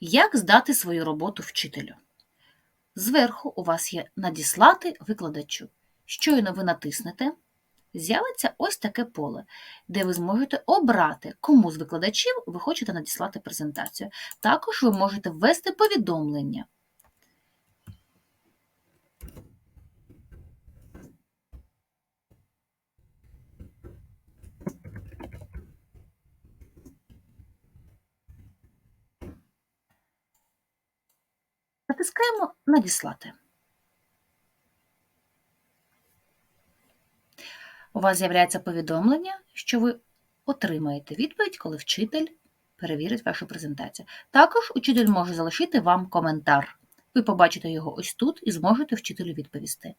Як здати свою роботу вчителю? Зверху у вас є надіслати викладачу. Щойно ви натиснете, з'явиться ось таке поле, де ви зможете обрати, кому з викладачів ви хочете надіслати презентацію. Також ви можете ввести повідомлення. Натискаємо Надіслати. У вас з'являється повідомлення, що ви отримаєте відповідь, коли вчитель перевірить вашу презентацію. Також учитель може залишити вам коментар. Ви побачите його ось тут і зможете вчителю відповісти.